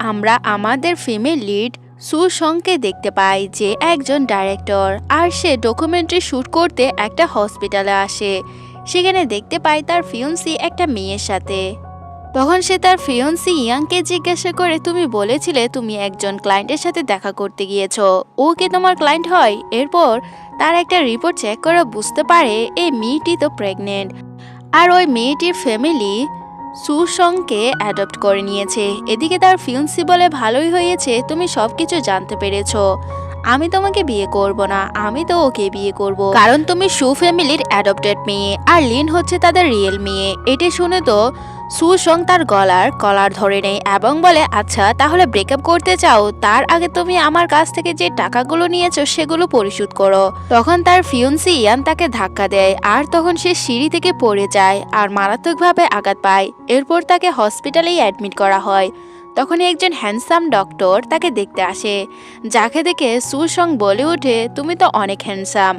আমরা আমাদের female lead সুসংকে দেখতে পাই যে একজন ডাইরেক্টর, আর সে ডকুমেন্টারি শ্যুট করতে একটা হসপিটালে আসে। সেখানে দেখতে পাই তার ফিয়ন্সি একটা মেয়ের সাথে। তখন সে তার ফিয়ন্সি ইয়াংকে জিজ্ঞাসা করে, তুমি বলেছিলে তুমি একজন ক্লায়েন্টের সাথে দেখা করতে গিয়েছো। ও কি তোমার ক্লায়েন্ট হয়? এরপর তার একটা রিপোর্ট চেক করে বুঝতে পারে, এই মেয়েটি তো প্রেগনেন্ট। আর ওই মেয়েটির ফ্যামিলি সুসংকে অ্যাডপ্ট করে নিয়েছে। এদিকে তার ফিল্মসি বলে ভালোই হয়েছে, তুমি সব কিছু জানতে পেরেছ। আমি তোমাকে বিয়ে করব না, আমি তো ওকে বিয়ে করব। কারণ তুমি সু ফ্যামিলির অ্যাডপ্টেড মেয়ে আর লিন হচ্ছে তাদের রিয়েল মেয়ে। এটি শুনে তো সুসং তার গলার কলার ধরে নেয় এবং বলে আচ্ছা তাহলে ব্রেকআপ করতে চাও? তার আগে তুমি আমার কাছ থেকে যে টাকাগুলো নিয়েছো সেগুলো পরিশোধ করো। তখন তার ফিয়ন্সি ইয়ান তাকে ধাক্কা দেয় আর তখন সে সিঁড়ি থেকে পড়ে যায় আর মারাত্মকভাবে আঘাত পায়। এরপর তাকে হসপিটালেই অ্যাডমিট করা হয়। তখনই একজন হ্যান্ডসাম ডক্টর তাকে দেখতে আসে। যাকে দেখে সুসং বলে ওঠে, তুমি তো অনেক হ্যান্ডসাম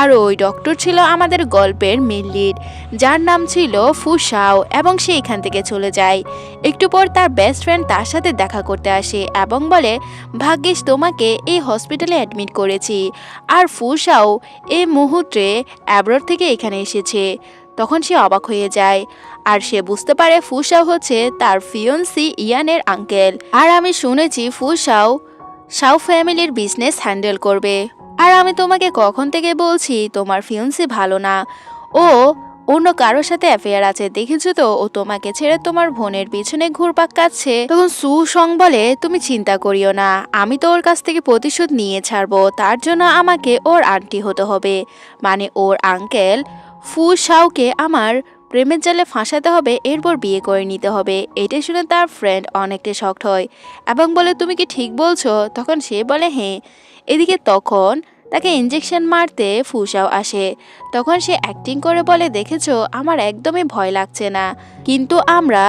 আর ওই ডক্টর ছিল আমাদের গল্পের মেন লিড যার নাম ছিল ফুসাও এবং সে এখান থেকে চলে যায়। একটু পর তার বেস্ট ফ্রেন্ড তার সাথে দেখা করতে আসে এবং বলে, ভাগ্যিস তোমাকে এই হসপিটালে অ্যাডমিট করেছি। আর ফুসাও এই মুহূর্তে অ্যাব্রড থেকে এখানে এসেছে। তখন সে অবাক হয়ে যায়। আর সে বুঝতে পারে ফুসাও হচ্ছে তার ফিয়ন্সি ইয়ানের আঙ্কেল। আর আমি শুনেছি ফুসাও সাউ ফ্যামিলির বিজনেস হ্যান্ডেল করবে। আর আমি তোমাকে কখন থেকে বলছি তোমার ফিয়ন্সি ভালো না? ও, অন্য কারোর সাথে অ্যাফেয়ার আছে দেখেছ তো? ও তোমাকে ছেড়ে তোমার বোনের পিছনে ঘুরপাক কাচ্ছে তখন সুসং বলে, তুমি চিন্তা করিও না, আমি তো ওর কাছ থেকে প্রতিশোধ নিয়ে ছাড়বো। তার জন্য আমাকে ওর আন্টি হতে হবে। মানে ওর আঙ্কেল ফু শাওকে আমার প্রেমের জালে ফাঁসাতে হবে, এরপর বিয়ে করে নিতে হবে। এটা শুনে তার ফ্রেন্ড অনেকটা শক্ট হয় এবং বলে, তুমি কি ঠিক বলছো? তখন সে বলে হ্যাঁ। এদিকে তখন তাকে ইঞ্জেকশন মারতে ফুসাও আসে। তখন সে অ্যাক্টিং করে বলে, দেখেছ, আমার একদমই ভয় লাগছে না। কিন্তু আমরা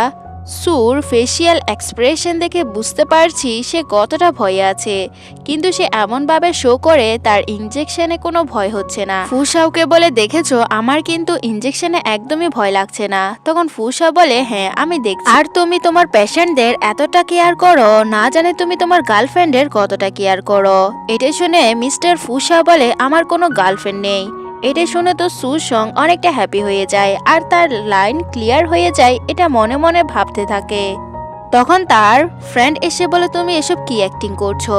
সুর ফেসিয়াল এক্সপ্রেশন দেখে বুঝতে পারছি সে কতটা ভয়ে আছে। কিন্তু সে এমনভাবে শো করে, তার ইঞ্জেকশনে কোনো ভয় হচ্ছে না। ফুসাওকে বলে, দেখেছ, আমার কিন্তু ইঞ্জেকশনে একদমই ভয় লাগছে না। তখন ফুসা বলে হ্যাঁ আমি দেখছি। আর তুমি তোমার পেশেন্টদের এতটা কেয়ার করো? না জানে তুমি তোমার গার্লফ্রেন্ডের কতটা কেয়ার করো? এটা শুনে মিস্টার ফুসা বলে, আমার কোনো গার্লফ্রেন্ড নেই। এটা শুনে তো সুসং অনেকটা হ্যাপি হয়ে যায় আর তার লাইন ক্লিয়ার হয়ে যায়, এটা মনে মনে ভাবতে থাকে। তখন তার ফ্রেন্ড এসে বলে, তুমি এসব কি অ্যাক্টিং করছ?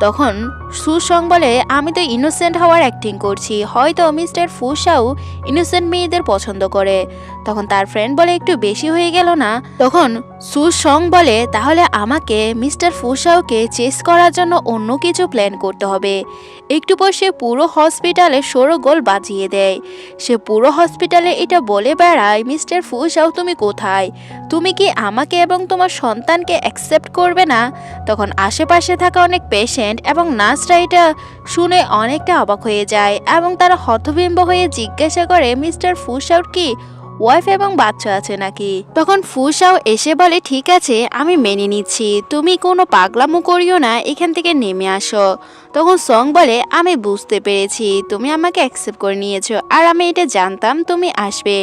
তখন সুসং বলে আমি তো ইনোসেন্ট হওয়ার অ্যাক্টিং করছি। হয়তো মিস্টার ফুসাও ইনোসেন্ট মেয়েদের পছন্দ করে। তখন তার ফ্রেন্ড বলে, একটু বেশি হয়ে গেল না? তখন সুসং বলে তাহলে আমাকে মিস্টার ফুসাওকে চেস করার জন্য অন্য কিছু প্ল্যান করতে হবে। একটু পর সে পুরো হসপিটালে সরো গোল বাজিয়ে দেয়। সে পুরো হসপিটালে এটা বলে বেড়ায় মিস্টার ফুসাও, তুমি কোথায়? তুমি কি আমাকে এবং তোমার সন্তানকে অ্যাকসেপ্ট করবে না? তখন আশেপাশে থাকা অনেক পেশেন্ট এবং নার্সরা এটা শুনে অনেকটা অবাক হয়ে যায় এবং তারা হতবিম্ব হয়ে জিজ্ঞাসা করে, মিস্টার ফুসাউর কি ওয়াইফ এবং বাচ্চা আছে নাকি? তখন ফুসাও এসে বলে, ঠিক আছে, আমি মেনে নিচ্ছি। তুমি কোনো পাগলামো করিও না, এখান থেকে নেমে আসো। তখন সং বলে, আমি বুঝতে পেরেছি, তুমি আমাকে অ্যাকসেপ্ট করে নিয়েছো। আর আমি এটা জানতাম তুমি আসবে।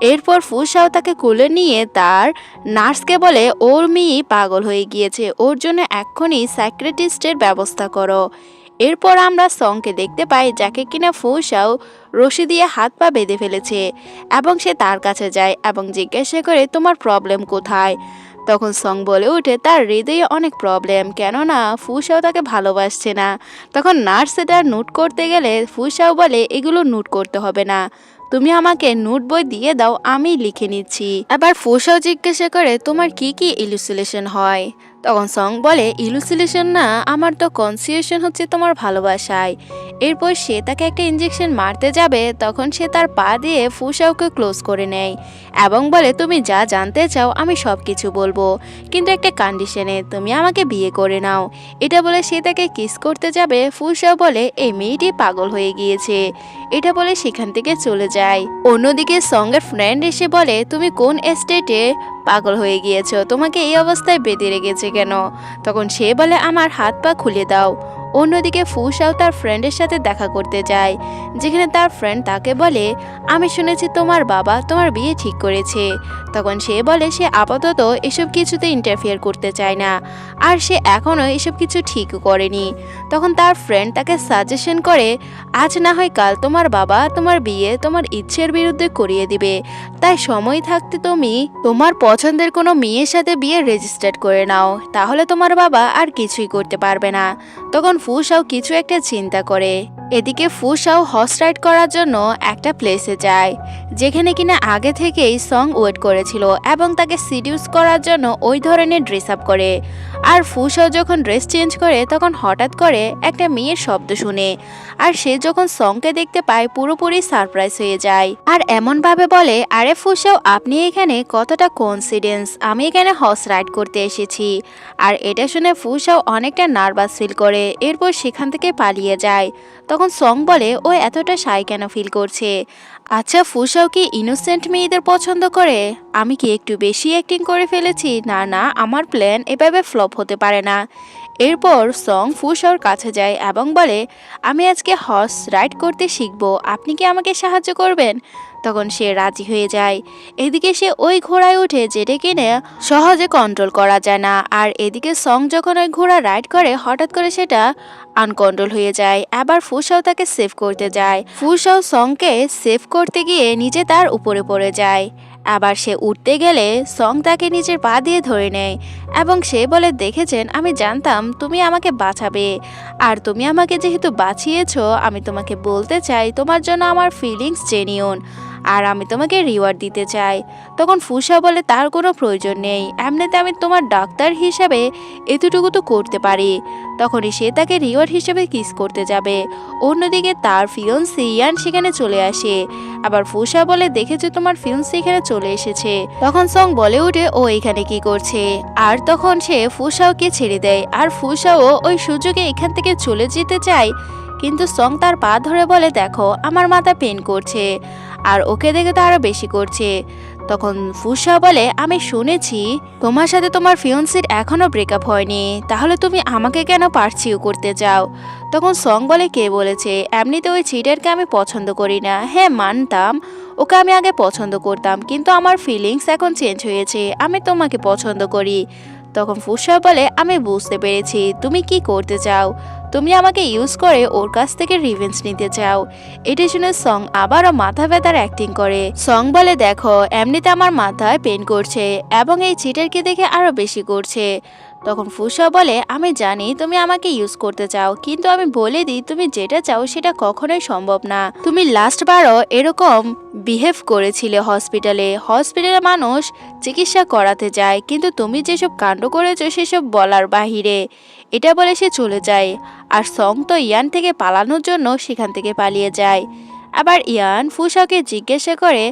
এরপর ফুসাও তাকে কোলে নিয়ে তার নার্সকে বলে, ওর মেয়ে পাগল হয়ে গিয়েছে, ওর জন্য এক্ষুনি সাইক্রেটিস্টের ব্যবস্থা করো। এরপর আমরা সংকে দেখতে পাই, যাকে কিনা ফৌসাও রশি দিয়ে হাত পা বেঁধে ফেলেছে এবং সে তার কাছে যায় এবং জিজ্ঞাসা করে, তোমার প্রবলেম কোথায়? তখন সং বলে ওঠে, তার হৃদয়ে অনেক প্রবলেম, কেননা ফুসাও তাকে ভালোবাসছে না। তখন নার্স এটা নোট করতে গেলে ফুসাও বলে, এগুলো নোট করতে হবে না। তুমি আমাকে নোট বই দিয়ে দাও, আমি লিখে নিচ্ছি। আবার ফুসাও জিজ্ঞাসা করে, তোমার কি কি ইলুসিলেশন হয়? তখন সং বলে ইলুসিলেশন না, আমার তো কনসিয়েশন হচ্ছে তোমার ভালোবাসায়। এরপর সে তাকে একটা ইঞ্জেকশন মারতে যাবে, তখন সে তার পা দিয়ে ফুসাওকে ক্লোজ করে নেয় এবং বলে, তুমি যা জানতে চাও, আমি সব কিছু বলব। কিন্তু একটা কন্ডিশনে তুমি আমাকে বিয়ে করে নাও। এটা বলে সে তাকে কিস করতে যাবে। ফুসাও বলে, এই মেয়েটি পাগল হয়ে গিয়েছে। এটা বলে সেখান থেকে চলে যায়। অন্যদিকে সঙ্গের ফ্রেন্ড এসে বলে, তুমি কোন এস্টেটে পাগল হয়ে গিয়েছো? তোমাকে এই অবস্থায় বেঁধে রেখেছে কেন? তখন সে বলে, আমার হাত পা খুলে দাও। অন্যদিকে ফুসাও তার ফ্রেন্ডের সাথে দেখা করতে যায়, যেখানে তার ফ্রেন্ড তাকে বলে, আমি শুনেছি তোমার বাবা তোমার বিয়ে ঠিক করেছে। তখন সে বলে, সে আপাতত এসব কিছুতে ইন্টারফিয়ার করতে চায় না। আর সে এখনও এসব কিছু ঠিক করেনি। তখন তার ফ্রেন্ড তাকে সাজেশন করে, আজ না হয় কাল তোমার বাবা তোমার বিয়ে তোমার ইচ্ছের বিরুদ্ধে করিয়ে দিবে। তাই সময় থাকতে তুমি তোমার পছন্দের কোনো মেয়ের সাথে বিয়ে রেজিস্টার্ড করে নাও। তাহলে তোমার বাবা আর কিছুই করতে পারবে না। তখন ফুসাও কিছু একটা চিন্তা করে। এদিকে ফুসাও হর্স রাইড করার জন্য একটা প্লেসে যায়, যেখানে কিনা আগে থেকেই সং ওয়েট করেছিল এবং তাকে সিডিউস করার জন্য ওই ধরনের ড্রেস আপ করে। আর ফুসাও যখন ড্রেস চেঞ্জ করে, তখন হঠাৎ করে একটা মেয়ের শব্দ শুনে, আর সে যখন সংকে দেখতে পায়, পুরোপুরি সারপ্রাইজ হয়ে যায়। আর এমনভাবে বলে, আরে ফুসাও, আপনি এখানে কতটা কনফিডেন্স আমি এখানে হর্স রাইড করতে এসেছি। আর এটা শুনে ফুসাও অনেকটা নার্ভাস ফিল করে এরপর সেখান থেকে পালিয়ে যায়। তখন সং বলে, ও এতটা সাই কেন ফিল করছে? আচ্ছা ফুসাও কি ইনোসেন্ট মেয়েদের পছন্দ করে? আমি কি একটু বেশি অ্যাক্টিং করে ফেলেছি? না না, আমার প্ল্যান এভাবে ফ্লপ হতে পারে না। এরপর সং ফুসাওর কাছে যায় এবং বলে, আমি আজকে হর্স রাইড করতে শিখব, আপনি কি আমাকে সাহায্য করবেন? তখন সে রাজি হয়ে যায়। এদিকে সে ওই ঘোড়ায় উঠে যেটা কিনে সহজে কন্ট্রোল করা যায় না। আর এদিকে সং যখন ওই ঘোড়া রাইড করে, হঠাৎ করে সেটা আনকন্ট্রোল হয়ে যায়। আবার ফুসাও তাকে সেভ করতে যায়। ফুসাও সংকে সেভ করতে গিয়ে নিজে তার উপরে পড়ে যায়। আবার সে উঠতে গেলে সং তাকে নিজের পা দিয়ে ধরে নেয় এবং সে বলে, দেখেছেন, আমি জানতাম তুমি আমাকে বাঁচাবে। আর তুমি আমাকে যেহেতু বাঁচিয়েছ, আমি তোমাকে বলতে চাই, তোমার জন্য আমার ফিলিংস জেনিউন আর আমি তোমাকে রিওয়ার্ড দিতে চাই। তখন ফুসা বলে, তার কোনো প্রয়োজন নেই। এমনিতে আমি তোমার ডাক্তার হিসাবে এতটুকু তো করতে পারি। তখনই সে তাকে রিওয়ার্ড হিসেবে কিস করতে যাবে। অন্যদিকে তার ফিয়ন্সি ইয়ান সেখানে চলে আসে। আবার ফুসা বলে, দেখেছে তোমার ফিয়ন্সি এখানে চলে এসেছে? তখন সং বলে উঠে ও এখানে কি করছে? আর তখন সে ফুসাওকে ছেড়ে দেয়। আর ফুসাও ওই সুযোগে এখান থেকে চলে যেতে চায়। কিন্তু সং তার পা ধরে বলে, দেখো, আমার মাথা পেন করছে। আর ওকে দেখে তো আরও বেশি করছে। তখন ফুসা বলে, আমি শুনেছি তোমার সাথে তোমার ফিয়ন্সির এখনও ব্রেকআপ হয়নি। তাহলে তুমি আমাকে কেন পারছিও করতে চাও? তখন সং বলে, কে বলেছে? এমনিতে ওই চিটারকে আমি পছন্দ করি না। হ্যাঁ মানতাম। ওকে আমি আগে পছন্দ করতাম, কিন্তু আমার ফিলিংস এখন চেঞ্জ হয়েছে। আমি তোমাকে পছন্দ করি। তখন ফুসা বলে, আমি বুঝতে পেরেছি। তুমি কি করতে চাও? তুমি আমাকে ইউজ করে ওর কাছ থেকে রিভেন্স নিতে চাও। এটি শুনে সং আবারও মাথা ব্যথার অ্যাক্টিং করে। সং বলে, দেখো, এমনিতে আমার মাথায় পেন করছে এবং এই চিটারকে দেখে আরও বেশি করছে। তখন ফুসা বলে, আমি জানি তুমি আমাকে ইউজ করতে চাও, কিন্তু আমি বলে দিই, তুমি যেটা চাও সেটা কখনোই সম্ভব না। তুমি লাস্ট বারও এরকম বিহেভ করেছিলে হসপিটালে হসপিটালে মানুষ চিকিৎসা করাতে যায়, কিন্তু তুমি যেসব কাণ্ড করেছ সেসব বলার বাহিরে। এটা বলে সে চলে যায়। আর সং তো ইয়ান থেকে পালানোর জন্য সেখান থেকে পালিয়ে যায়। আবার ইয়ান ফুসাকে জিজ্ঞাসা করে,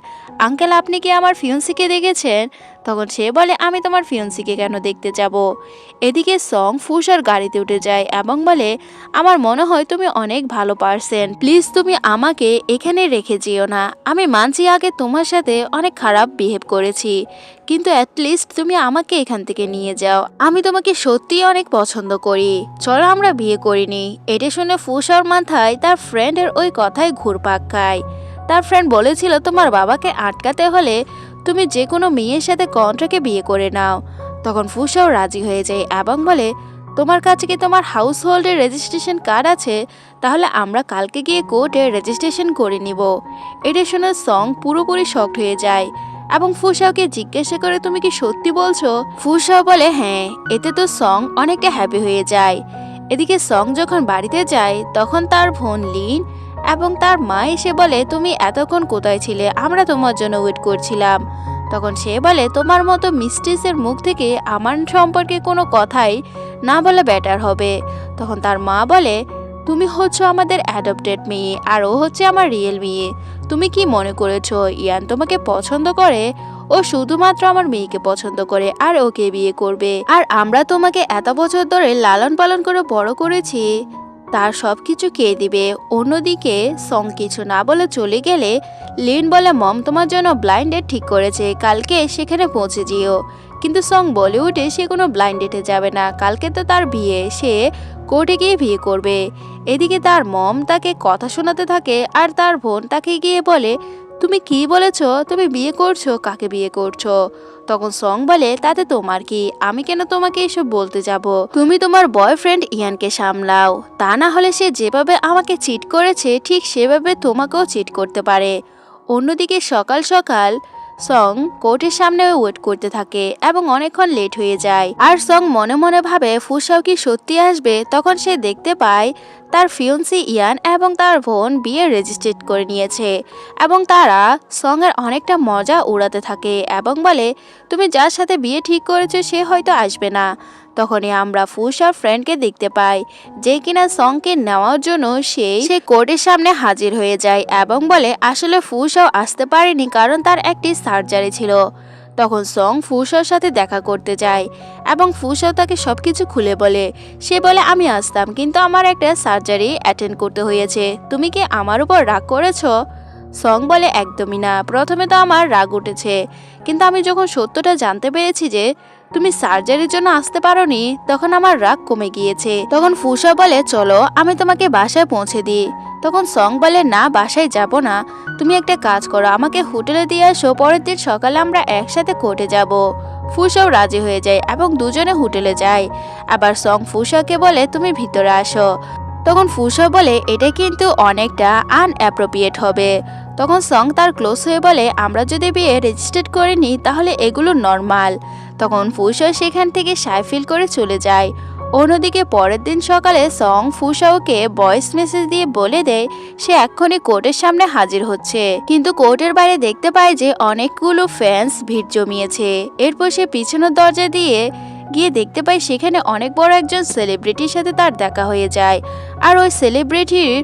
আঙ্কেল, আপনি কি আমার ফিউন্সিকে দেখেছেন? তখন সে বলে, আমি তোমার ফিয়ন্সিকে কেন দেখতে যাব? এদিকে সং ফুসার গাড়িতে উঠে যায় এবং বলে, আমার মনে হয় তুমি অনেক ভালো পারসেন। প্লিজ তুমি আমাকে এখানে রেখে যেও না। আমি মানছি আগে তোমার সাথে অনেক খারাপ বিহেভ করেছি, কিন্তু অ্যাটলিস্ট তুমি আমাকে এখান থেকে নিয়ে যাও। আমি তোমাকে সত্যিই অনেক পছন্দ করি। চলো আমরা বিয়ে করিনি এটা শুনে ফুসার মাথায় তার ফ্রেন্ডের ওই কথায় ঘুরপাক খায়। তার ফ্রেন্ড বলেছিল, তোমার বাবাকে আটকাতে হলে তুমি যে কোনো মেয়ের সাথে কন্ট্রাকে বিয়ে করে নাও। তখন ফুসাও রাজি হয়ে যায় এবং বলে, তোমার কাছে কি তোমার হাউস হোল্ডের রেজিস্ট্রেশন কার্ড আছে? তাহলে আমরা কালকে গিয়ে কোর্টে রেজিস্ট্রেশন করে নিব। এটা শোনার সং পুরোপুরি শক্ট হয়ে যায় এবং ফুসাওকে জিজ্ঞাসা করে, তুমি কি সত্যি বলছো? ফুসাও বলে হ্যাঁ এতে তো সং অনেকটা হ্যাপি হয়ে যায়। এদিকে সং যখন বাড়িতে যায়, তখন তার বোন লিন এবং তার মা এসে বলে, তুমি এতক্ষণ কোথায় ছিলে? আমরা তোমার জন্য ওয়েট করছিলাম। তখন সে বলে, তোমার মতো মিস্ট্রিসের মুখ থেকে আমার সম্পর্কে কোনো কথাই না বলে বেটার হবে। তখন তার মা বলে, তুমি হচ্ছে আমাদের অ্যাডপ্টেড মেয়ে, আর ও হচ্ছে আমার রিয়েল মেয়ে। তুমি কি মনে করেছ? ইয়ান তোমাকে পছন্দ করে? ও শুধুমাত্র আমার মেয়েকে পছন্দ করে, আর ওকে বিয়ে করবে। আর আমরা তোমাকে এত বছর ধরে লালন পালন করে বড় করেছি। তার সব কিছু কে দিবে। অন্যদিকে, সং কিছু না বলে চলে গেলে, লিন বলে, মম, তোমার জন্য ব্লাইন্ড ডেট ঠিক করেছে, কালকে সেখানে পৌঁছে যেও। কিন্তু সং বলে উঠে সে কোনো ব্লাইন্ড ডেটে যাবে না, কালকে তো তার বিয়ে, সে কোর্টে গিয়ে বিয়ে করবে। এদিকে তার মম তাকে কথা শোনাতে থাকে, আর তার বোন তাকে গিয়ে বলে তুমি কি বলেছ? তুমি বিয়ে করছ? কাকে বিয়ে করছ? তখন সং বলে, তাতে তোমার কি? আমি কেন তোমাকে এসব বলতে যাব? তুমি তোমার বয়ফ্রেন্ড ইয়ানকে সামলাও। তা না হলে সে যেভাবে আমাকে চিট করেছে, ঠিক সেভাবে তোমাকেও চিট করতে পারে। অন্যদিকে সকাল সকাল সং কোর্টের সামনে ওয়েট করতে থাকে এবং অনেকক্ষণ লেট হয়ে যায়। আর সং মনে মনে ভাবে ফুসাও কি সত্যি আসবে তখন সে দেখতে পায় তার ফিয়ন্সি ইয়ান এবং তার বোন বিয়ে রেজিস্ট্রেট করে নিয়েছে এবং তারা সঙ্গের অনেকটা মজা উড়াতে থাকে এবং বলে, তুমি যার সাথে বিয়ে ঠিক করেছ সে হয়তো আসবে না। তখনই আমরা ফুসার ফ্রেন্ডকে দেখতে পাই, যে কিনা সংকে নেওয়ার জন্য সেই সে কোর্টের সামনে হাজির হয়ে যায় এবং বলে, আসলে ফুসাও আসতে পারেনি কারণ তার একটি সার্জারি ছিল। তখন সং ফুসার সাথে দেখা করতে যায় এবং ফুসাও তাকে সব কিছু খুলে বলে, সে বলে, আমি আসতাম, কিন্তু আমার একটা সার্জারি অ্যাটেন্ড করতে হয়েছে। তুমি কি আমার উপর রাগ করেছ? সং বলে একদমই না। প্রথমে তো আমার রাগ উঠেছে। কিন্তু আমি যখন সত্যটা জানতে পেরেছি যে তুমি সার্জারির জন্য আসতে পারোনি, তখন আমার রাগ কমে গিয়েছে। তখন ফুসা বলে, চলো, আমি তোমাকে বাসায় পৌঁছে দিই। তখন সং বলে, না, বাসায় যাব না। তুমি একটা কাজ করো, আমাকে হোটেলে দিয়ে আসো, পরের দিন সকালে আমরা একসাথে কোর্টে যাব। ফুসাও রাজি হয়ে যায় এবং দুজনে হোটেলে যায়। আবার সং ফুসাকে বলে, তুমি ভিতরে আসো। তখন ফুসা বলে, এটা কিন্তু অনেকটা আনঅ্যাপ্রোপ্রিয়েট হবে। তখন সং তার ক্লোজ হয়ে বলে, আমরা যদি বিয়ে রেজিস্টার্ড করে নিই, তাহলে এগুলো নর্মাল তখন ফুসা সেখান থেকে সাই ফিল করে চলে যায়। অন্যদিকে পরের দিন সকালে সং ফুসাওকে ভয়েস মেসেজ দিয়ে বলে দেয়, সে এক্ষুনি কোর্টের সামনে হাজির হচ্ছে। কিন্তু কোর্টের বাইরে দেখতে পায় যে, অনেকগুলো ফ্যান্স ভিড় জমিয়েছে। এরপর সে পিছনের দরজা দিয়ে গিয়ে দেখতে পাই সেখানে অনেক বড় একজন সেলিব্রিটির সাথে তার দেখা হয়ে যায়। আর ওই সেলিব্রিটির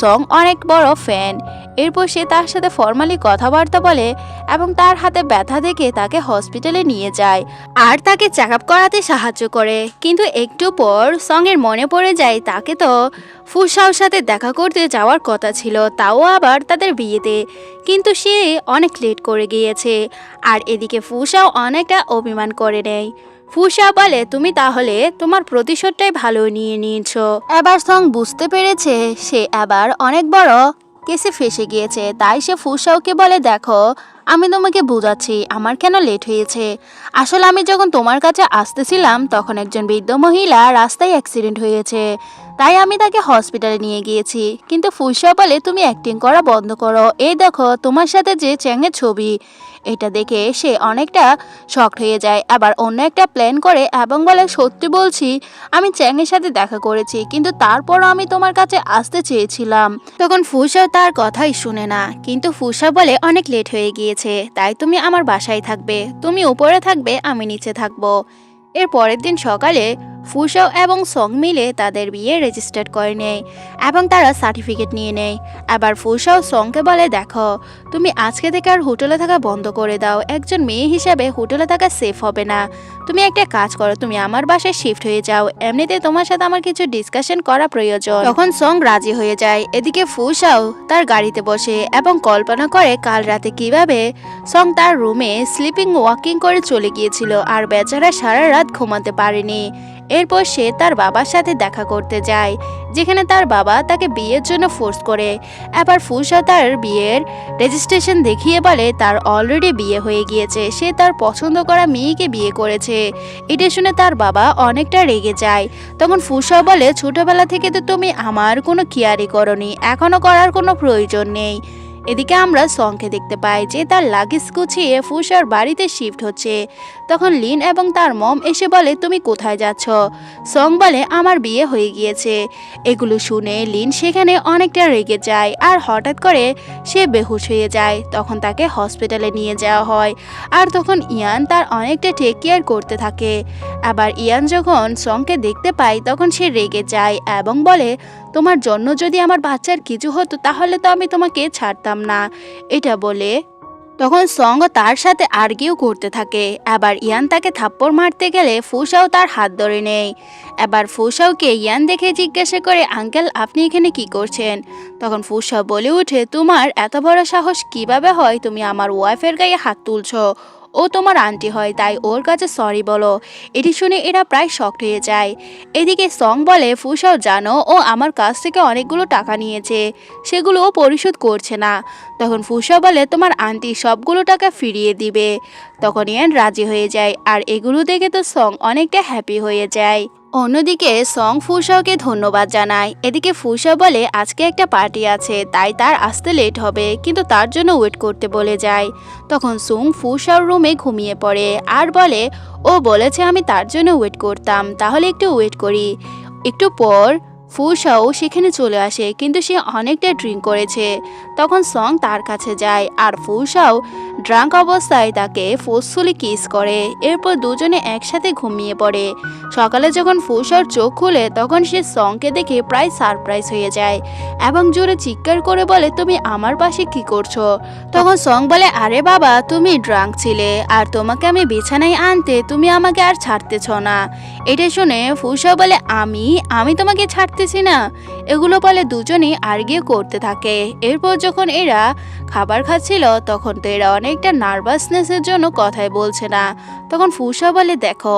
সং অনেক বড় ফ্যান এরপর সে তার সাথে ফর্মালি কথাবার্তা বলে এবং তার হাতে ব্যথা দেখে তাকে হসপিটালে নিয়ে যায় আর তাকে চেক আপ করাতে সাহায্য করে। কিন্তু একটু পর সঙ্গের মনে পড়ে যায়, তাকে তো ফুসাওর সাথে দেখা করতে যাওয়ার কথা ছিল, তাও আবার তাদের বিয়েতে। কিন্তু সে অনেক লেট করে গিয়েছে, আর এদিকে ফুসাও অনেকটা অভিমান করে নেয়। ফুসা বলে, তুমি তাহলে তোমার প্রতিশোধটাই ভালো নিয়ে নিয়েছো। এবার সং বুঝতে পেরেছে, সে এবার অনেক বড় কেসে ফেসে গিয়েছে। তাই সে ফুসাওকে বলে, দেখো, আমি তোমাকে বোঝাচ্ছি, আমার কেন লেট হয়েছে? আসলে আমি যখন তোমার কাছে আসতেছিলাম, তখন একজন বৃদ্ধ মহিলা রাস্তায় অ্যাক্সিডেন্ট হয়েছে। তাই আমি তাকে হসপিটালে নিয়ে গিয়েছি। কিন্তু ফুসা বলে, তুমি অ্যাক্টিং করা বন্ধ করো। এই দেখো, তোমার সাথে যে চ্যাংয়ের ছবি, এটা দেখে সে অনেকটা শকড হয়ে যায়। আবার অন্য একটা প্ল্যান করে এবং বলে, সত্যি বলছি, আমি চ্যাংয়ের সাথে দেখা করেছি, কিন্তু তারপরও আমি তোমার কাছে আসতে চেয়েছিলাম। তখন ফুসা তার কথাই শুনে না। কিন্তু ফুসা বলে, অনেক লেট হয়ে গিয়েছে, তাই তুমি আমার বাসায় থাকবে। তুমি উপরে থাকবে, আমি নিচে থাকব। এর পরের দিন সকালে ফুসাও এবং সং মিলে তাদের বিয়ে রেজিস্টার করে নেয় এবং তারা সার্টিফিকেট নিয়ে নেয়। আবার ফুসাও সংকে বলে, দেখো, তুমি আজকে থেকে আর হোটেলে থাকা বন্ধ করে দাও। একজন মেয়ে হিসাবে হোটেলে থাকা সেফ হবে না। তুমি একটা কাজ করো, তুমি আমার বাসায় শিফট হয়ে যাও। এমনিতে তোমার সাথে আমার কিছু ডিসকাশন করা প্রয়োজন তখন সং রাজি হয়ে যায়। এদিকে ফুসাও তার গাড়িতে বসে এবং কল্পনা করে কাল রাতে কীভাবে সং তার রুমে স্লিপিং ওয়াকিং করে চলে গিয়েছিল। আর বেচারা সারা রাত ঘুমাতে পারেনি। এরপর সে তার বাবার সাথে দেখা করতে যায়, যেখানে তার বাবা তাকে বিয়ের জন্য ফোর্স করে। এবার ফুসা তার বিয়ের রেজিস্ট্রেশন দেখিয়ে বলে, তার অলরেডি বিয়ে হয়ে গিয়েছে। সে তার পছন্দ করা মেয়েকে বিয়ে করেছে। এটা শুনে তার বাবা অনেকটা রেগে যায়। তখন ফুসা বলে, ছোটবেলা থেকে তো তুমি আমার কোনো কেয়ারই করনি। এখনও করার কোনো প্রয়োজন নেই। এদিকে আমরা সংকে দেখতে পাই যে তার লাগেজ গুছিয়ে ফুসার বাড়িতে শিফট হচ্ছে। তখন লিন এবং তার মম এসে বলে, তুমি কোথায় যাচ্ছ? সং বলে, আমার বিয়ে হয়ে গিয়েছে। এগুলো শুনে লিন সেখানে অনেকটা রেগে যায় আর হঠাৎ করে সে বেহুশ হয়ে যায়। তখন তাকে হসপিটালে নিয়ে যাওয়া হয় আর তখন ইয়ান তার অনেকটা টেক কেয়ার করতে থাকে। আবার ইয়ান যখন সংকে দেখতে পায়, তখন সে রেগে যায় এবং বলে তোমার জন্য যদি আমার বাচ্চার কিছু হতো, তাহলে তো আমি তোমাকে ছাড়তাম না। এটা বলে তখন সঙ্গ তার সাথে আর্গিউ করতে থাকে। আবার ইয়ান তাকে থাপ্পড় মারতে গেলে ফুসাও তার হাত ধরে নেয়। এবার ফুসাওকে ইয়ান দেখে জিজ্ঞাসা করে, আঙ্কেল, আপনি এখানে কি করছেন? তখন ফুসাও বলে উঠে তোমার এত বড় সাহস কীভাবে হয়? তুমি আমার ওয়াইফের গায়ে হাত তুলছো। ও তোমার আন্টি হয়, তাই ওর কাছে সরি বলো। এটি শুনে এরা প্রায় শক্ট হয়ে যায়। এদিকে সং বলে, ফুসাও, জানো, ও আমার কাছ থেকে অনেকগুলো টাকা নিয়েছে। সেগুলো ও পরিশোধ করছে না। তখন ফুসা বলে, তোমার আন্টি সবগুলো টাকা ফিরিয়ে দিবে। তখন ইয়ান রাজি হয়ে যায়, আর এগুলো দেখে তো সং অনেকটা হ্যাপি হয়ে যায়। অন্যদিকে সং ফুসাওকে ধন্যবাদ জানায়। এদিকে ফুসা বলে, আজকে একটা পার্টি আছে, তাই তার আসতে লেট হবে, কিন্তু তার জন্য ওয়েট করতে বলে যায়। তখন সুং ফুসাওর রুমে ঘুমিয়ে পড়ে আর বলে, ও বলেছে আমি তার জন্য ওয়েট করতাম, তাহলে একটু ওয়েট করি। একটু পর ফুসাও সেখানে চলে আসে, কিন্তু সে অনেকটা ড্রিঙ্ক করেছে। তখন সং তার কাছে যায় আর ফুসাও ড্রাঙ্ক অবস্থায় তাকে ফোর্সফুলি কিস করে। এরপর দুজনে একসাথে ঘুমিয়ে পড়ে। সকালে যখন ফুসার চোখ খুলে, তখন সে সংকে দেখে প্রায় সারপ্রাইজ হয়ে যায় এবং জোরে চিৎকার করে বলে, তুমি আমার পাশে কি করছ? তখন সং বলে, আরে বাবা, তুমি ড্রাঙ্ক ছিলে আর তোমাকে আমি বিছানায় আনতে তুমি আমাকে আর ছাড়তেছ না। এটা শুনে ফুসা বলে, আমি? আমি তোমাকে ছাড়তেছি না? এগুলো বলে দুজনেই আর্গিউ করতে থাকে। এরপর যখন এরা খাবার খাচ্ছিল, তখন তো এরা অনেকটা নার্ভাসনেসের জন্য কথাই বলছে না। তখন ফুসা বলে, দেখো,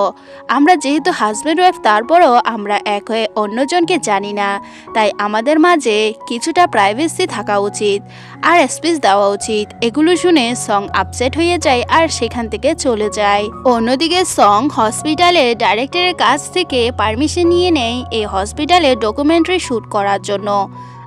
আমরা যেহেতু হাজব্যান্ড ওয়াইফ তারপরও আমরা এক হয়ে অন্যজনকে জানি না। তাই আমাদের মাঝে কিছুটা প্রাইভেসি থাকা উচিত আর স্পেস দেওয়া উচিত। এগুলো শুনে সং আপসেট হয়ে যায় আর সেখান থেকে চলে যায়। অন্যদিকে সং হসপিটালে ডাইরেক্টরের কাছ থেকে পারমিশন নিয়ে নেয়। এই হসপিটালে ডকুমেন্টারি শ্যুট করার জন্য।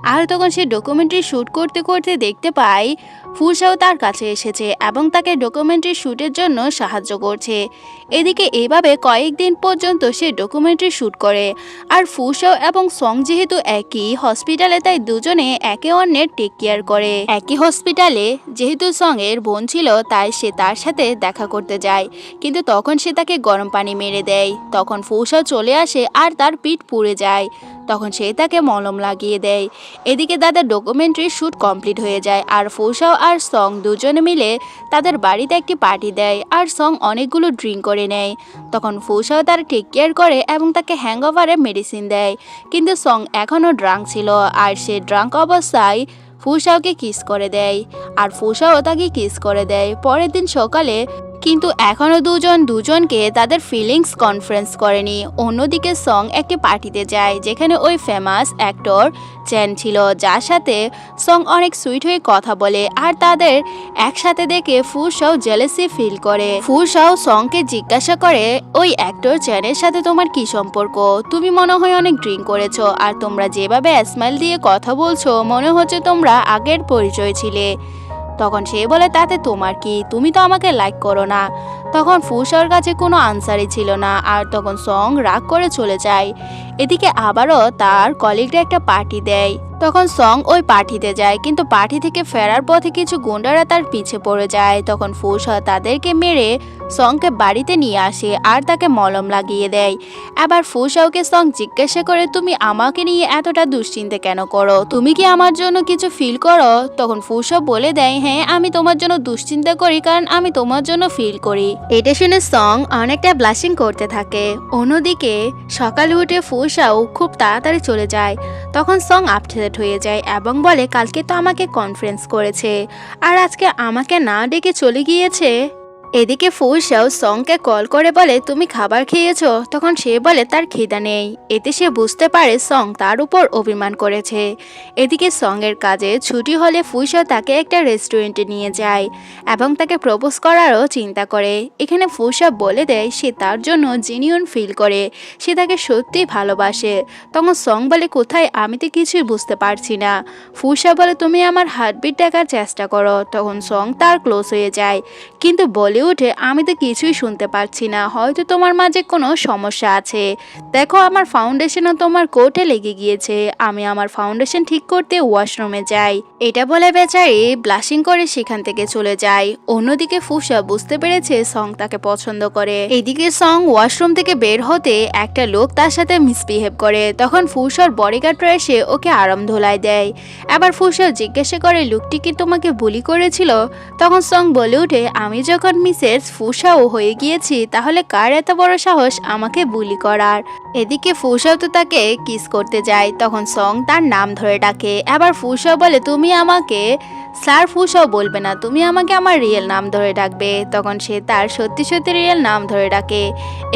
আর তখন সে ডকুমেন্টারি শ্যুট করতে করতে দেখতে পায় ফুরসাও তার কাছে এসেছে এবং তাকে ডকুমেন্টারি শ্যুটের জন্য সাহায্য করছে। এদিকে এইভাবে কয়েকদিন পর্যন্ত সে ডকুমেন্টারি শ্যুট করে। আর ফুসাও এবং সং যেহেতু একই হসপিটালে তাই দুজনে একে অন্যের টেক কেয়ার করে। একই হসপিটালে যেহেতু সঙ্গের বোন ছিল, তাই সে তার সাথে দেখা করতে যায়। কিন্তু তখন সে তাকে গরম পানি মেরে দেয়। তখন ফুসাও চলে আসে আর তার পিঠ পুড়ে যায়। তখন সে তাকে মলম লাগিয়ে দেয়। এদিকে তাদের ডকুমেন্টারি শ্যুট কমপ্লিট হয়ে যায়। আর ফৌসাও আর সং দুজনে মিলে তাদের বাড়িতে একটি পার্টি দেয় আর সং অনেকগুলো ড্রিঙ্ক করে নেয়। তখন ফুসাও তার টেক কেয়ার করে এবং তাকে হ্যাংওভারে মেডিসিন দেয়। কিন্তু সং এখনও ড্রাঙ্ক ছিল আর সে ড্রাঙ্ক অবস্থায় ফুসাওকে কিস করে দেয়। আর ফুসাও তাকে কিস করে দেয়। পরের দিন সকালে কিন্তু এখনও দুজন দুজনকে তাদের ফিলিংস কনফারেন্স করেনি। অন্যদিকে সং একটি পার্টিতে যায়, যেখানে ওই ফেমাস অ্যাক্টর চ্যান ছিল, যার সাথে সং অনেক সুইট হয়ে কথা বলে আর তাদের একসাথে দেখে ফুরসাও জেলেসি ফিল করে। ফুরসাও সংকে জিজ্ঞাসা করে, ওই অ্যাক্টর চ্যানের সাথে তোমার কি সম্পর্ক? তুমি মনে হয় অনেক ড্রিঙ্ক করেছ, আর তোমরা যেভাবে স্মাইল দিয়ে কথা বলছো, মনে হচ্ছে তোমরা আগের পরিচয় ছিলে। তখন সে বলে, তাতে তোমার কি? তুমি তো আমাকে লাইক করো না। তখন ফুসার কাছে কোনো আনসারই ছিল না, আর তখন সং রাগ করে চলে যায়। এদিকে আবারও তার কলিগরা একটা পার্টি দেয়। তখন সং ওই পার্টিতে যায়, কিন্তু পার্টি থেকে ফেরার পথে কিছু গুন্ডারা তার পিছে পড়ে যায়। তখন ফুসা তাদেরকে মেরে সংকে বাড়িতে নিয়ে আসে আর তাকে মলম লাগিয়ে দেয়। আবার ফুসাওকে সং জিজ্ঞাসা করে, তুমি আমাকে নিয়ে এতটা দুশ্চিন্তা কেন করো? তুমি কি আমার জন্য কিছু ফিল করো? তখন ফুসা বলে দেয় হ্যাঁ আমি তোমার জন্য দুশ্চিন্তা করি, কারণ আমি তোমার জন্য ফিল করি। এটা শুনে সং অনেকটা ব্লাশিং করতে থাকে। অন্যদিকে সকালে উঠে ফুসাও খুব তাড়াতাড়ি চলে যায়। তখন সং আপডেট হয়ে যায় এবং বলে, কালকে তো আমাকে কনফারেন্স করেছে। আর আজকে আমাকে না ডেকে চলে গিয়েছে? এদিকে ফুসাও সংকে কল করে বলে, তুমি খাবার খেয়েছো? তখন সে বলে, তার খিদা নেই। এতে সে বুঝতে পারে সং তার উপর অভিমান করেছে। এদিকে সঙ্গের কাজে ছুটি হলে ফুসা তাকে একটা রেস্টুরেন্টে নিয়ে যায় এবং তাকে প্রপোজ করারও চিন্তা করে। এখানে ফুসা বলে দেয়, সে তার জন্য জেনিউন ফিল করে। সে তাকে সত্যিই ভালোবাসে। তখন সং বলে, কোথায়? আমি তো কিছুই বুঝতে পারছি না। ফুসা বলে, তুমি আমার হার্টবিট দেখার চেষ্টা করো। তখন সং তার ক্লোজ হয়ে যায়। কিন্তু বলে উঠে আমি তো কিছুই শুনতে পারছি না। হয়তো তোমার মাঝে কোনো সমস্যা আছে। দেখো, আমার ফাউন্ডেশনও তোমার কোর্টে লেগে গিয়েছে। আমি আমার ফাউন্ডেশন ঠিক করতে ওয়াশরুমে যাই। এটা বলে বেচারি ব্লাশিং করে সেখান থেকে চলে যায়। অন্যদিকে ফুসা বুঝতে পেরেছে সং তাকে পছন্দ করে। এদিকে সং ওয়াশরুম থেকে বের হতে একটা লোক তার সাথে মিসবিহেভ করে। তখন ফুসার বডিগার্ডরা এসে ওকে আরাম ধোলাই দেয়। আবার ফুসা জিজ্ঞাসা করে, লোকটি কি তোমাকে বুলি করেছিল? তখন সং বলে ওঠে, আমি যখন মিস মিসেস ফুসাও হয়ে গিয়েছি, তাহলে কার এত বড় সাহস আমাকে বুলি করার? এদিকে ফুসাও তো তাকে কিস করতে যায়, তখন সং তার নাম ধরে ডাকে। আবার ফুসাও বলে, তুমি আমাকে স্যার ফুসাও বলবে না, তুমি আমাকে আমার রিয়েল নাম ধরে ডাকবে। তখন সে তার সত্যি সত্যি রিয়েল নাম ধরে ডাকে।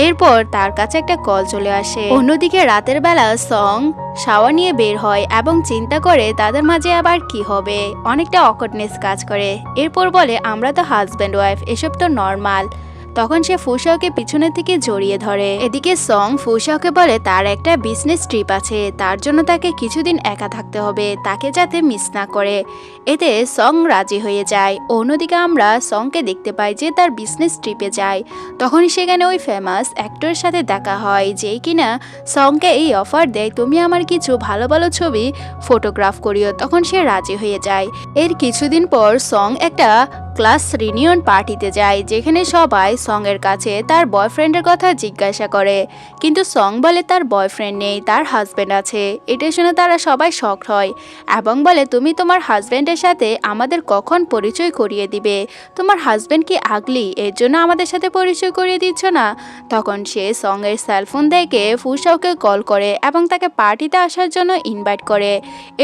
এরপর তার কাছে একটা কল চলে আসে। অন্যদিকে রাতের বেলা সং শাওয়ার নিয়ে বের হয় এবং চিন্তা করে তাদের মাঝে আবার কি হবে। অনেকটা অকটনেস কাজ করে। এরপর বলে, আমরা তো হাজব্যান্ড ওয়াইফ এসব তো নর্মাল তখন সে ফুসাওকে পিছনের থেকে জড়িয়ে ধরে। এদিকে সং ফুসাওকে বলে, তার একটা বিজনেস ট্রিপ আছে। তার জন্য তাকে কিছুদিন একা থাকতে হবে। তাকে যাতে মিস না করে। এতে সং রাজি হয়ে যায়। অন্যদিকে আমরা সংকে দেখতে পাই যে তার বিজনেস ট্রিপে যায়। তখন সেখানে ওই ফেমাস অ্যাক্টরের সাথে দেখা হয় যেই কিনা সংকে এই অফার দেয়, তুমি আমার কিছু ভালো ভালো ছবি ফটোগ্রাফ করিও। তখন সে রাজি হয়ে যায়। এর কিছুদিন পর সং একটা ক্লাস রিনিয়ন পার্টিতে যায়, যেখানে সবাই সঙ্গের কাছে তার বয়ফ্রেন্ডের কথা জিজ্ঞাসা করে। কিন্তু সং বলে তার বয়ফ্রেন্ড নেই, তার হাজব্যান্ড আছে। এটা শুনে তারা সবাই শখ হয় এবং বলে, তুমি তোমার হাজব্যান্ডের সাথে আমাদের কখন পরিচয় করিয়ে দিবে? তোমার হাজব্যান্ড কি আগলি? এর জন্য আমাদের সাথে পরিচয় করিয়ে দিচ্ছ না? তখন সে সঙ্গের সেলফোন দেখে ফুসাওকে কল করে এবং তাকে পার্টিতে আসার জন্য ইনভাইট করে।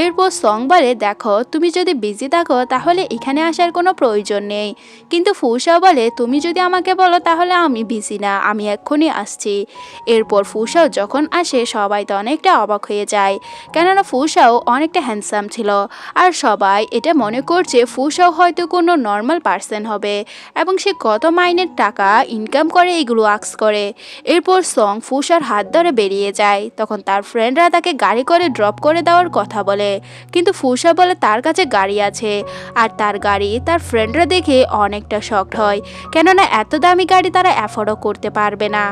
এরপর সং বলে, দেখো, তুমি যদি বিজি থাকো, তাহলে এখানে আসার কোনো প্রয়োজন নেই। কিন্তু ফুসা বলে, তুমি যদি আমাকে বলো, তাহলে আমি বিজি না, আমি এক্ষুনি আসছি। এরপর ফুসাও যখন আসে, সবাই তো অনেকটা অবাক হয়ে যায়। কেননা ফুসাও অনেকটা হ্যান্ডসাম ছিল। আর সবাই এটা মনে করছে, ফুসাও হয়তো কোনো নর্মাল পার্সন হবে এবং সে কত মাইনের টাকা ইনকাম করে এগুলো আক্স করে। এরপর সং ফুসার হাত ধরে বেরিয়ে যায়। তখন তার ফ্রেন্ডরা তাকে গাড়ি করে ড্রপ করে দেওয়ার কথা বলে। কিন্তু ফুসা বলে, তার কাছে গাড়ি আছে। আর তার গাড়ি তার ফ্রেন্ডরা দেখে অনেকটা শক্ট হয়। কেননা এত দামি গাড়ি তারা অ্যাফোর্ডও করতে পারবে না।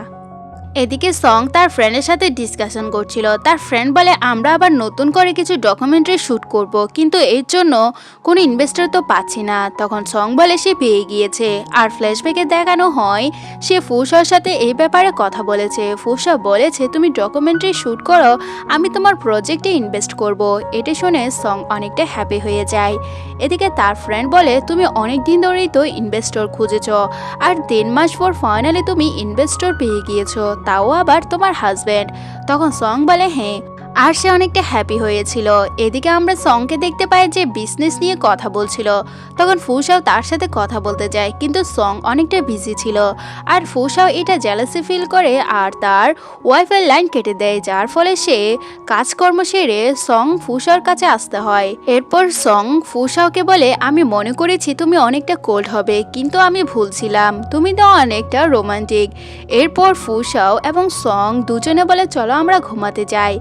এদিকে সং তার ফ্রেন্ডের সাথে ডিসকাশন করছিল। তার ফ্রেন্ড বলে, আমরা আবার নতুন করে কিছু ডকুমেন্টারি শ্যুট করব, কিন্তু এর জন্য কোনো ইনভেস্টর তো পাচ্ছি না। তখন সং বলে, সে পেয়ে গিয়েছে। আর ফ্ল্যাশব্যাকে দেখানো হয়, সে ফুসার সাথে এই ব্যাপারে কথা বলেছে। ফুসা বলেছে, তুমি ডকুমেন্টারি শ্যুট করো, আমি তোমার প্রজেক্টে ইনভেস্ট করব। এটা শুনে সং অনেকটা হ্যাপি হয়ে যায়। এদিকে তার ফ্রেন্ড বলে, তুমি অনেক দিন ধরেই তো ইনভেস্টর খুঁজেছ, আর তিন মাস পর ফাইনালি তুমি ইনভেস্টর পেয়ে গিয়েছো। তাও আবার তোমার হাজব্যান্ড তখন সং বলে হ্যাঁ আর সে অনেকটা হ্যাপি হয়েছিল। এদিকে আমরা সংকে দেখতে পাই যে বিজনেস নিয়ে কথা বলছিল। তখন ফুসাও তার সাথে কথা বলতে যায়, কিন্তু সং অনেকটা বিজি ছিল। আর ফুসাও এটা জেলাসি ফিল করে আর তার ওয়াইফাই লাইন কেটে দেয়, যার ফলে সে কাজকর্ম সেরে সং ফুসার কাছে আসতে হয়। এরপর সং ফুসাওকে বলে, আমি মনে করেছি তুমি অনেকটা কোল্ড হবে, কিন্তু আমি ভুলছিলাম তুমি তো অনেকটা রোমান্টিক এরপর ফুসাও এবং সং দুজনে বলে, চলো আমরা ঘুমাতে যাই।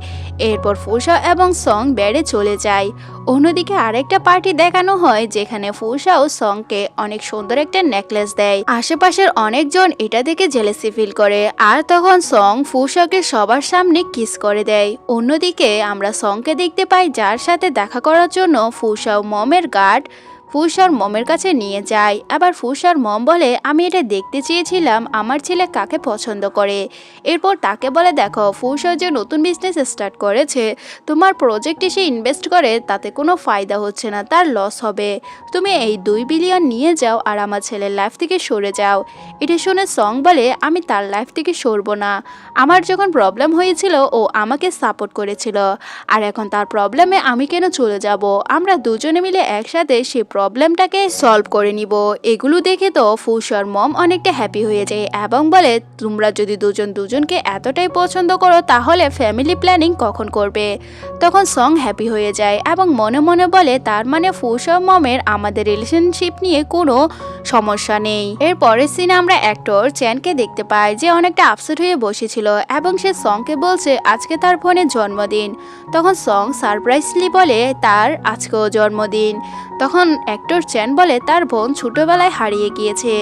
এরপর ফুসা এবং সং বেড়ে চলে যায়। অন্যদিকে আরেকটা পার্টি দেখানো হয়, যেখানে ফুসা ও সংকে অনেক সুন্দর একটা নেকলেস দেয়। আশেপাশের অনেকজন এটা দেখে জেলেসি ফিল করে, আর তখন সং ফুসাকে সবার সামনে কিস করে দেয়। অন্যদিকে আমরা সংকে দেখতে পাই, যার সাথে দেখা করার জন্য ফুসা ও মমের গার্ড ফুসার মমের কাছে নিয়ে যায় আবার ফুসার মম বলে, আমি এটা দেখতে চেয়েছিলাম, আমার ছেলে কাকে পছন্দ করে? এরপর তাকে বলে, দেখো ফুসাও যে নতুন বিজনেস স্টার্ট করেছে, তোমার প্রজেক্টে সে ইনভেস্ট করে, তাতে কোনো ফায়দা হচ্ছে না, তার লস হবে। তুমি এই দুই বিলিয়ন নিয়ে যাও আর আমার ছেলের লাইফ থেকে সরে যাও। এটা শুনে সং বলে, আমি তার লাইফ থেকে সরবো না। আমার যখন প্রবলেম হয়েছিল, ও আমাকে সাপোর্ট করেছিল। আর এখন তার প্রবলেমে আমি কেন চলে যাব? আমরা দুজনে মিলে একসাথে সে প্রবলেমটাকে সলভ করে নিব। এগুলো দেখে তো ফুসার মম অনেকটা হ্যাপি হয়ে যায় এবং বলে, তোমরা যদি দুজন দুজনকে এতটাই পছন্দ করো, তাহলে ফ্যামিলি প্ল্যানিং কখন করবে? তখন সং হ্যাপি হয়ে যায় এবং মনে মনে বলে, তার মানে ফুসার মমের আমাদের রিলেশনশিপ নিয়ে কোনো সমস্যা নেই। এর পরের সিনে আমরা অ্যাক্টর চ্যানকে দেখতে পাই, যে অনেকটা আপসেট হয়ে বসেছিল এবং সে সংকে বলছে, আজকে তার বোনের জন্মদিন। তখন সং সারপ্রাইজলি বলে, তার আজকেও জন্মদিন। তখন অ্যাক্টর চ্যান বলে তার বোন ছোটোবেলায় হারিয়ে গিয়েছে।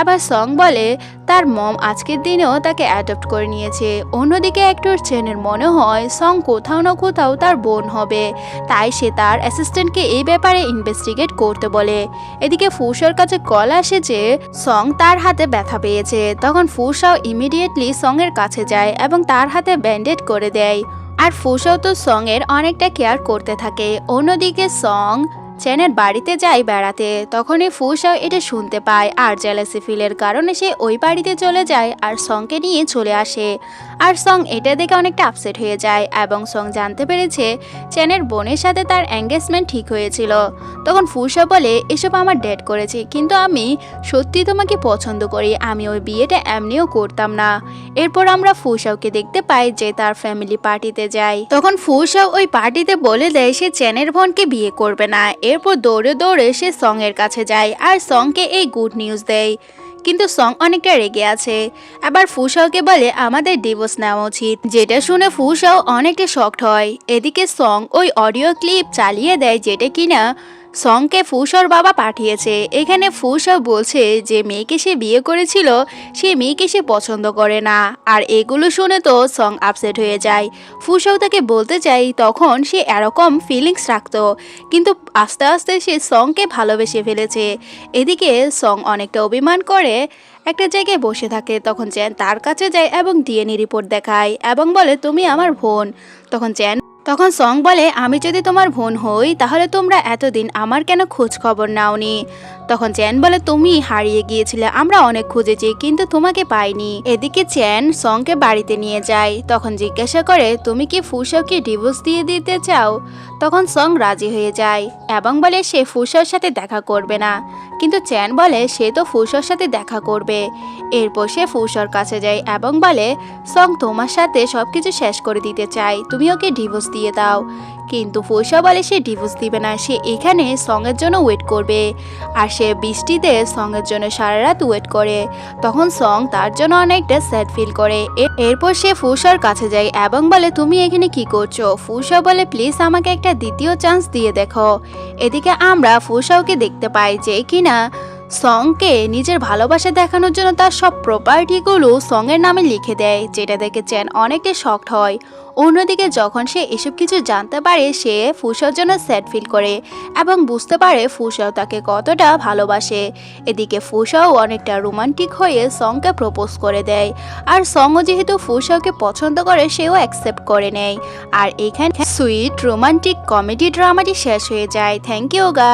আবার সং বলে তার মম আজকের দিনেও তাকে অ্যাডপ্ট করে নিয়েছে। অন্যদিকে অ্যাক্টর চ্যানের মনে হয় সং কোথাও না কোথাও তার বোন হবে। তাই সে তার অ্যাসিস্ট্যান্টকে এই ব্যাপারে ইনভেস্টিগেট করতে বলে। এদিকে ফুসার কাছে কল আসে যে সং তার হাতে ব্যথা পেয়েছে। তখন ফুসাও ইমিডিয়েটলি সঙের কাছে যায় এবং তার হাতে ব্যান্ডেড করে দেয়। আর ফুসাও তো সঙের অনেকটা কেয়ার করতে থাকে। অন্যদিকে সং চ্যানের বাড়িতে যায় বেড়াতে, তখনই ফুসাও এটা শুনতে পায় আর জেলাসি ফিলের কারণে সে ওই বাড়িতে চলে যায় আর সংকে নিয়ে চলে আসে। আর সং এটা দেখে অনেকটা আপসেট হয়ে যায় এবং সং জানতে পেরেছে চ্যানের বোনের সাথে তার এঙ্গেজমেন্ট ঠিক হয়েছিল। তখন ফুসা বলে, এসব আমার ডেট করেছে, কিন্তু আমি সত্যি তোমাকে পছন্দ করি, আমি ওই বিয়েটা এমনিও করতাম না। এরপর আমরা ফুসাওকে দেখতে পাই যে তার ফ্যামিলি পার্টিতে যায়। তখন ফুসাও ওই পার্টিতে বলে দেয়, সে চ্যানের বোনকে বিয়ে করবে না। এরপর দৌড়ে দৌড়ে সে সং এর কাছে যায় আর সংকে এই গুড নিউজ দেয়। কিন্তু সং অনেকটা রেগে আছে। আবার ফুসাওকে বলে, আমাদের ডিভোর্স নেওয়া উচিত। যেটা শুনে ফুসাও অনেকটা শক্ট হয়। এদিকে সং ওই অডিও ক্লিপ চালিয়ে দেয় যেটা কিনা সংকে ফুসর বাবা পাঠিয়েছে। এখানে ফুসাও বলছে যে মেয়েকে সে বিয়ে করেছিল, সে মেয়েকে সে পছন্দ করে না। আর এগুলো শুনে তো সং আপসেট হয়ে যায়। ফুসাও তাকে বলতে চাই, তখন সে এরকম ফিলিংস রাখতো। কিন্তু আস্তে আস্তে সে সংকে ভালোবেসে ফেলেছে। এদিকে সং অনেকটা অভিমান করে, একটা জায়গায় বসে থাকে, তখন চ্যান তার কাছে যায় এবং ডিএনএ রিপোর্ট দেখায় এবং বলে, তুমি আমার বোন। তখন চ্যান তখন সং বলে, আমি যদি তোমার বোন হই, তাহলে তোমরা এতদিন আমার কেন খোঁজ খবর নাওনি? তখন চ্যান বলে, তুমি হারিয়ে গিয়েছিলে, আমরা অনেক খুঁজেছি, কিন্তু তোমাকে পাইনি। এদিকে চ্যান সংকে বাড়িতে নিয়ে যায়। তখন জিজ্ঞাসা করে, তুমি কি ফুসাওকে ডিভোর্স দিয়ে দিতে চাও? তখন সং রাজি হয়ে যায় এবং বলে, সে ফুসার সাথে দেখা করবে না। কিন্তু চ্যান বলে, সে তো ফুসার সাথে দেখা করবে। এরপর সে ফুসার কাছে যায় এবং বলে, সং তোমার সাথে সবকিছু শেষ করে দিতে চাই, তুমি ওকে ডিভোর্স দিয়ে দাও। কিন্তু ফুসা বলে সে ডিভোর্স দিবে না। সে এখানে সঙ্গের জন্য ওয়েট করবে। আর সে বৃষ্টিতে সঙ্গের জন্য সারা রাত ওয়েট করে। তখন সং তার জন্য অনেকটা স্যাড ফিল করে। এরপর সে ফুসার কাছে যায় এবং বলে, তুমি এখানে কি করছ? ফুসা বলে, প্লিজ আমাকে একটা দ্বিতীয় চান্স দিয়ে দেখো। এদিকে আমরা ফুসাওকে দেখতে পাই যে কিনা সংকে নিজের ভালোবাসা দেখানোর জন্য তার সব প্রপার্টিগুলো সঙের নামে লিখে দেয়, যেটা দেখে চ্যান অনেকটা শক্ট হয়। অন্যদিকে যখন সে এসব কিছু জানতে পারে, সে ফুসার জন্য স্যাড ফিল করে এবং বুঝতে পারে ফুসাও তাকে কতটা ভালোবাসে। এদিকে ফুসাও অনেকটা রোমান্টিক হয়ে সংকে প্রপোজ করে দেয়, আর সংও যেহেতু ফুসাওকে পছন্দ করে, সেও অ্যাকসেপ্ট করে নেয়। আর এখানে সুইট রোমান্টিক কমেডি ড্রামাটি শেষ হয়ে যায়। থ্যাংক ইউ গা